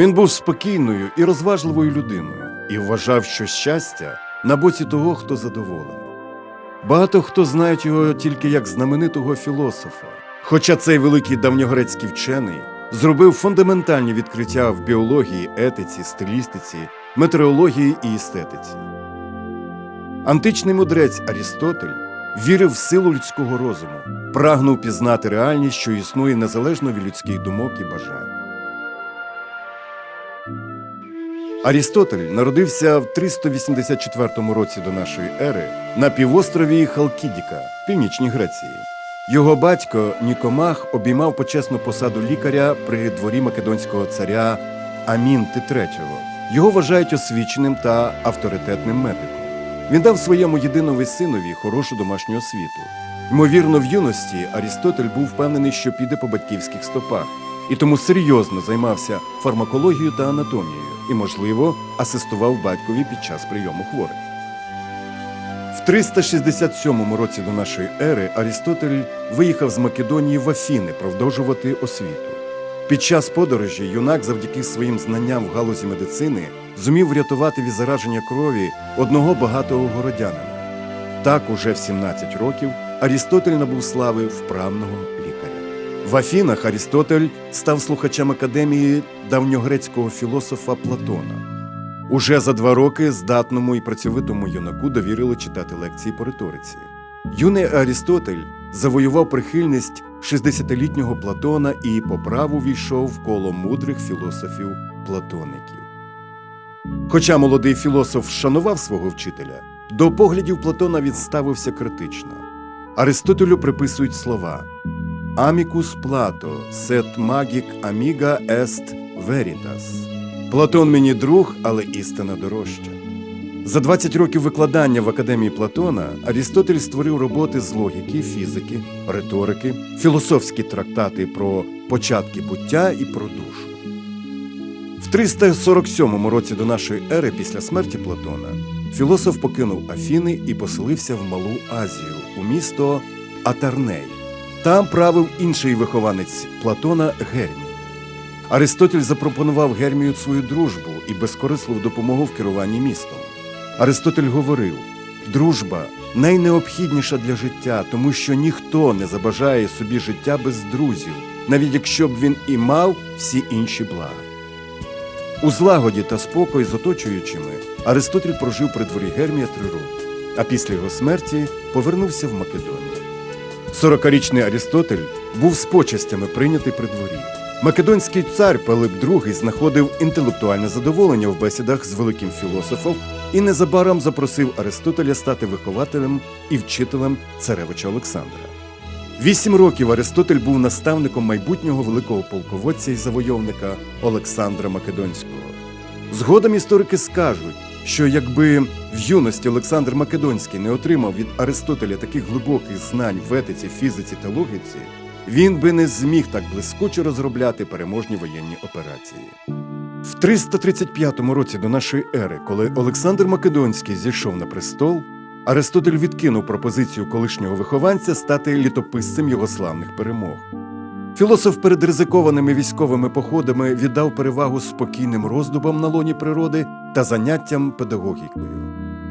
Він був спокійною і розважливою людиною і вважав, що щастя на боці того, хто задоволений. Багато хто знають його тільки як знаменитого філософа, хоча цей великий давньогрецький вчений зробив фундаментальні відкриття в біології, етиці, стилістиці, метеорології і естетиці. Античний мудрець Арістотель вірив в силу людського розуму, прагнув пізнати реальність, що існує незалежно від людських думок і бажань. Арістотель народився в 384 році до нашої ери на півострові Халкідіка, північній Греції. Його батько Нікомах обіймав почесну посаду лікаря при дворі македонського царя Амінти III. Його вважають освіченим та авторитетним медиком. Він дав своєму єдинові синові хорошу домашню освіту. Ймовірно, в юності Арістотель був впевнений, що піде по батьківських стопах, і тому серйозно займався фармакологією та анатомією і, можливо, асистував батькові під час прийому хворих. В 367 році до нашої ери Арістотель виїхав з Македонії в Афіни продовжувати освіту. Під час подорожі юнак завдяки своїм знанням в галузі медицини зумів врятувати від зараження крові одного багатого городянина. Так, уже в 17 років Арістотель набув слави вправного. В Афінах Арістотель став слухачем академії давньогрецького філософа Платона. Уже за два роки здатному і працьовитому юнаку довірили читати лекції по риториці. Юний Арістотель завоював прихильність 60-літнього Платона і по праву війшов в коло мудрих філософів-платоників. Хоча молодий філософ шанував свого вчителя, до поглядів Платона відставився критично. Аристотелю приписують слова Амікус Плато, сет магік аміга ест верітас. Платон мені друг, але істина дорожча. За 20 років викладання в академії Платона Арістотель створив роботи з логіки, фізики, риторики, філософські трактати про початки буття і про душу. В 347 році до нашої ери після смерті Платона філософ покинув Афіни і поселився в Малу Азію у місто Атарней. Там правив інший вихованець Платона Гермій. Аристотель запропонував Гермію свою дружбу і безкорисливу допомогу в керуванні містом. Аристотель говорив: дружба найнеобхідніша для життя, тому що ніхто не забажає собі життя без друзів, навіть якщо б він і мав всі інші блага. У злагоді та спокої з оточуючими Аристотель прожив при дворі Гермія три роки, а після його смерті повернувся в Македонію. Сорокарічний Арістотель був з почестями прийнятий при дворі. Македонський цар Пилип II знаходив інтелектуальне задоволення в бесідах з великим філософом і незабаром запросив Аристотеля стати вихователем і вчителем царевича Олександра. Вісім років Аристотель був наставником майбутнього великого полководця і завойовника Олександра Македонського. Згодом історики скажуть, що якби в юності Олександр Македонський не отримав від Аристотеля таких глибоких знань в етиці, фізиці та логіці, він би не зміг так блискуче розробляти переможні воєнні операції. В 335 році до нашої ери, коли Олександр Македонський зійшов на престол, Аристотель відкинув пропозицію колишнього вихованця стати літописцем його славних перемог. Філософ перед ризикованими військовими походами віддав перевагу спокійним роздумам на лоні природи та заняттям педагогікою.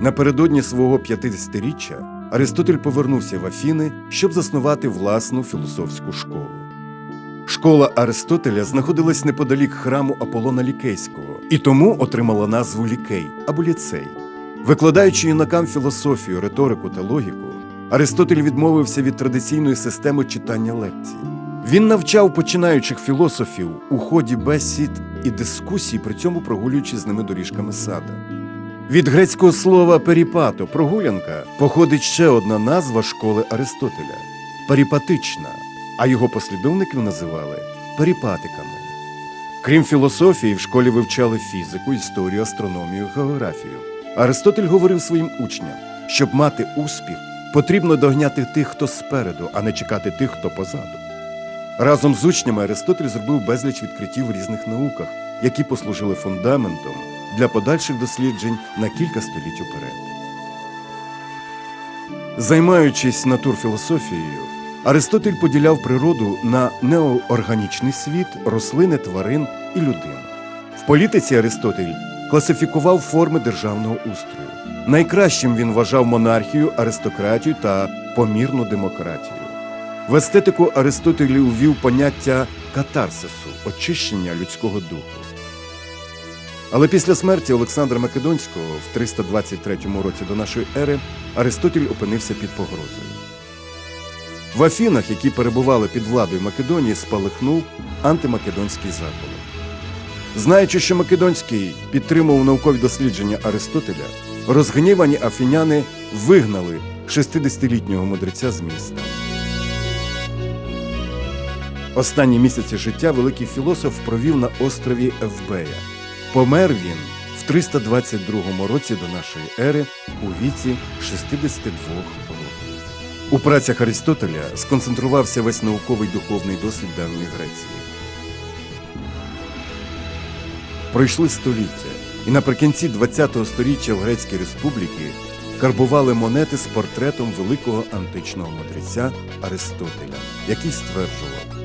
Напередодні свого 50-річчя Аристотель повернувся в Афіни, щоб заснувати власну філософську школу. Школа Аристотеля знаходилась неподалік храму Аполлона Лікейського і тому отримала назву Лікей або ліцей. Викладаючи юнакам філософію, риторику та логіку, Аристотель відмовився від традиційної системи читання лекцій. Він навчав починаючих філософів у ході бесід і дискусій, при цьому прогулюючи з ними доріжками сада. Від грецького слова періпато прогулянка походить ще одна назва школи Аристотеля періпатична, а його послідовників називали періпатиками. Крім філософії, в школі вивчали фізику, історію, астрономію, географію. Аристотель говорив своїм учням, щоб мати успіх, потрібно догняти тих, хто спереду, а не чекати тих, хто позаду. Разом з учнями Аристотель зробив безліч відкриттів в різних науках, які послужили фундаментом для подальших досліджень на кілька століть уперед. Займаючись натурфілософією, Аристотель поділяв природу на неоорганічний світ, рослини, тварин і людину. В політиці Аристотель класифікував форми державного устрою. Найкращим він вважав монархію, аристократію та помірну демократію. В естетику Аристотель увів поняття катарсису очищення людського духу. Але після смерті Олександра Македонського в 323 році до нашої ери Аристотель опинився під погрозою. В Афінах, які перебували під владою Македонії, спалахнув антимакедонський заколот. Знаючи, що Македонський підтримував наукові дослідження Аристотеля, розгнівані афіняни вигнали 60-літнього мудреця з міста. Останні місяці життя великий філософ провів на острові Евбея. Помер він в 322 році до нашої ери у віці 62 років. У працях Аристотеля сконцентрувався весь науковий духовний досвід давньої Греції. Пройшли століття, і наприкінці ХХ століття в Грецькій республіки карбували монети з портретом великого античного мудреця Аристотеля, який стверджував: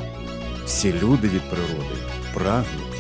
всі люди від природи прагнуть